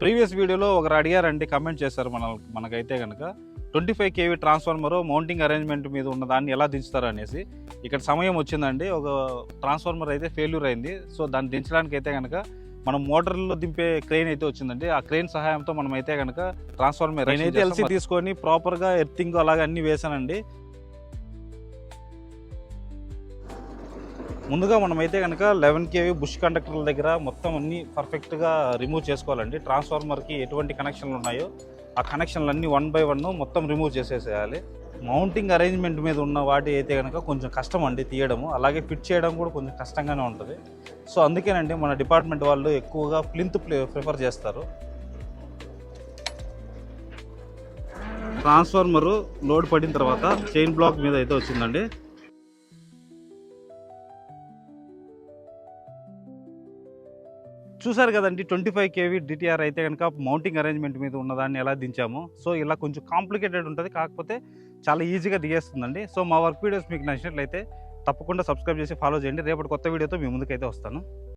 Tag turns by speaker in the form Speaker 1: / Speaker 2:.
Speaker 1: Previous వీడియోలో ఒకరు అడిగారండి కమెంట్ చేశారు మన మనకైతే కనుక twenty five KV transformer mounting arrangement మీద ఉన్న దాన్ని ఎలా దించుతారు అనేసి ఇక్కడ సమయం వచ్చిందండి ఒక ట్రాన్స్ఫార్మర్ అయితే ఫెయిల్యూర్ అయింది. సో దాన్ని దించడానికి అయితే కనుక మనం మోటార్లో దింపే క్రెయిన్ అయితే వచ్చిందండి. ఆ క్రెయిన్ సహాయంతో మనం అయితే కనుక ట్రాన్స్ఫార్మర్ నేనైతే ఎల్సీ తీసుకొని ప్రాపర్గా ఎర్తింగ్ అలాగే అన్ని వేసానండి ముందుగా మనమైతే కనుక లెవెన్ కేవీ బుష్ కండక్టర్ల దగ్గర మొత్తం అన్ని పర్ఫెక్ట్గా రిమూవ్ చేసుకోవాలండి. ట్రాన్స్ఫార్మర్కి ఎటువంటి కనెక్షన్లు ఉన్నాయో ఆ కనెక్షన్లు అన్నీ వన్ బై వన్ మొత్తం రిమూవ్ చేసేసేయాలి. మౌంటింగ్ అరేంజ్మెంట్ మీద ఉన్న వాటి అయితే కనుక కొంచెం కష్టం అండి తీయడము. అలాగే ఫిట్ చేయడం కూడా కొంచెం కష్టంగానే ఉంటుంది. సో అందుకేనండి మన డిపార్ట్మెంట్ వాళ్ళు ఎక్కువగా ప్లింత్ ప్రిఫర్ చేస్తారు. ట్రాన్స్ఫార్మరు లోడ్ పడిన తర్వాత చైన్ బ్లాక్ మీద అయితే వచ్చిందండి. చూసారు కదండి ట్వంటీ ఫైవ్ కేవీ డిటిఆర్ అయితే కనుక మౌంటింగ్ అరేంజ్మెంట్ మీద ఉన్నదాన్ని ఎలా దించాము. సో ఇలా కొంచెం కాంప్లికేటెడ్ ఉంటుంది కాకపోతే చాలా ఈజీగా దిగేస్తుందండి. సో మా వర్క్ వీడియోస్ మీకు నచ్చినట్లయితే తప్పకుండా సబ్స్క్రైబ్ చేసి ఫాలో చేయండి. రేపటి కొత్త వీడియోతో మీ ముందుకైతే వస్తాను.